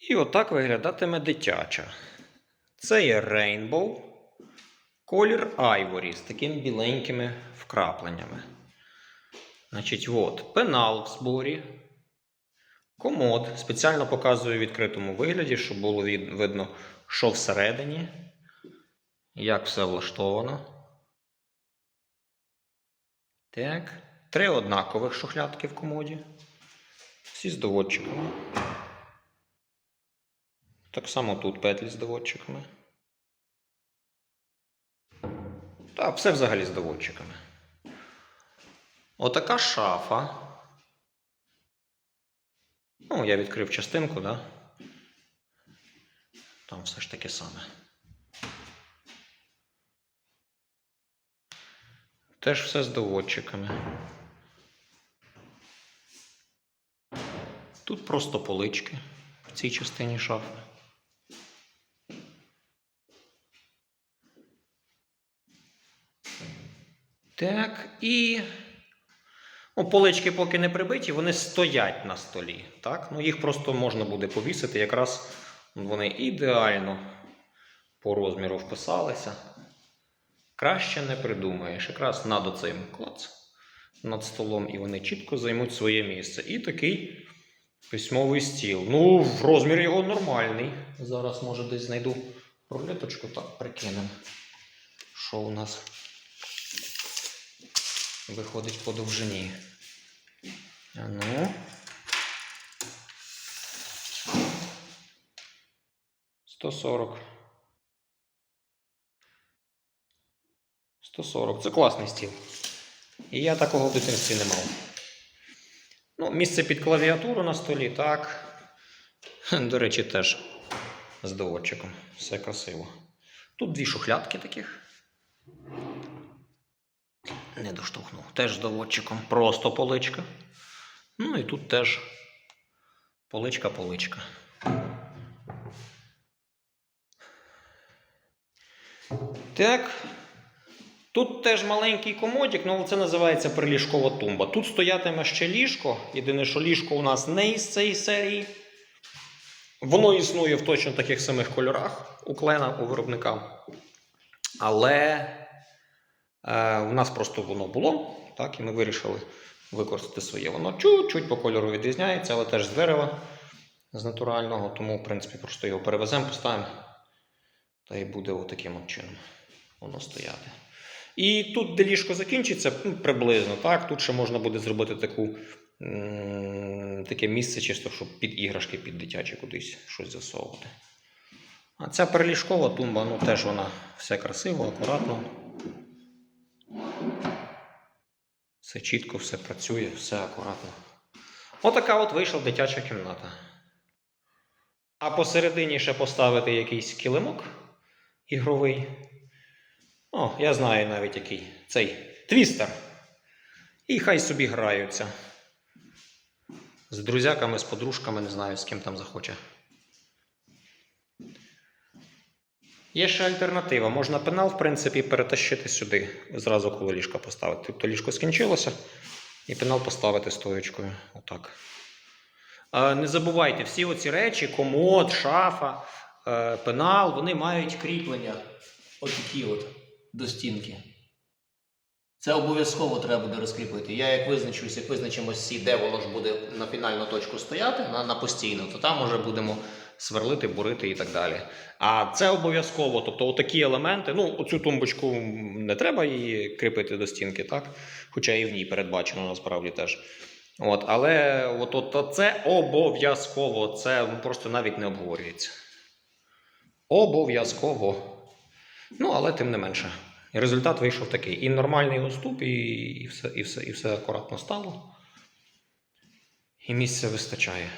І отак виглядатиме дитяча. Це є Rainbow, колір Ivory з такими біленькими вкрапленнями. Значить, от, пенал в зборі, комод. Спеціально показую в відкритому вигляді, щоб було видно, що всередині, як все влаштовано. Так. Три однакових шухлядки в комоді. Всі з доводчиками. Так само тут петлі з доводчиками. Так, все взагалі з доводчиками. Отака шафа. Ну, я відкрив частинку, да? Там все ж таке саме. Теж все з доводчиками. Тут просто полички в цій частині шафи. Так, і. Ну, полички поки не прибиті, вони стоять на столі. Так? Ну, їх просто можна буде повісити. Якраз вони ідеально по розміру вписалися. Краще не придумаєш. Якраз над оцим клац над столом, і вони чітко займуть своє місце. І такий письмовий стіл. Ну, розмір його нормальний. Зараз, може, десь знайду рулеточку, так прикинемо. Що у нас виходить по довжині. А ну. Сто сорок. 140. Це класний стіл. І я такого в дитинстві не мав. Ну, місце під клавіатуру на столі, так. До речі, теж з доводчиком. Все красиво. Тут дві шухлядки таких. Не доштовхнув. Теж з доводчиком. Просто поличка. Ну і тут теж поличка-поличка. Так. Тут теж маленький комодик, ну це називається приліжкова тумба. Тут стоятиме ще ліжко. Єдине, що ліжко у нас не із цієї серії. Воно існує в точно таких самих кольорах у клена, у виробника. Але у нас просто воно було, так, і ми вирішили використати своє. Воно чуть-чуть по кольору відрізняється, але теж з дерева, з натурального. Тому, в принципі, просто його перевеземо, поставимо. Та й буде отаким от чином воно стояти. І тут, де ліжко закінчиться, ну, приблизно так. Тут ще можна буде зробити таку, таке місце, чисто, щоб під іграшки, під дитячі кудись щось засовувати. А ця переліжкова тумба, ну теж вона все красиво, акуратно. Все чітко, все працює, все акуратно. Отака от вийшла дитяча кімната. А посередині ще поставити якийсь килимок ігровий. О, я знаю навіть який. Цей твістер. І хай собі граються. З друзяками, з подружками, не знаю, з ким там захоче. Є ще альтернатива. Можна пенал, в принципі, перетащити сюди, зразу коли ліжко поставити. Тобто ліжко скінчилося, і пенал поставити стоючкою. Отак. Не забувайте, всі оці речі, комод, шафа, е, пенал, вони мають кріплення. Ось такі от до стінки. Це обов'язково треба буде розкріпити. Я як визначусь, як визначимо всі, де воно ж буде на фінальну точку стояти, на, на постійно, то там вже будемо сверлити, бурити і так далі. А це обов'язково. Тобто, отакі елементи, ну, оцю тумбочку не треба її кріпити до стінки, так? Хоча і в ній передбачено насправді теж. От, але от, от, це обов'язково, це просто навіть не обговорюється. Обов'язково. Ну, але тим не менше. Результат вийшов такий. І нормальний уступ, і, і, все, і, все, і все акуратно стало. І місця вистачає.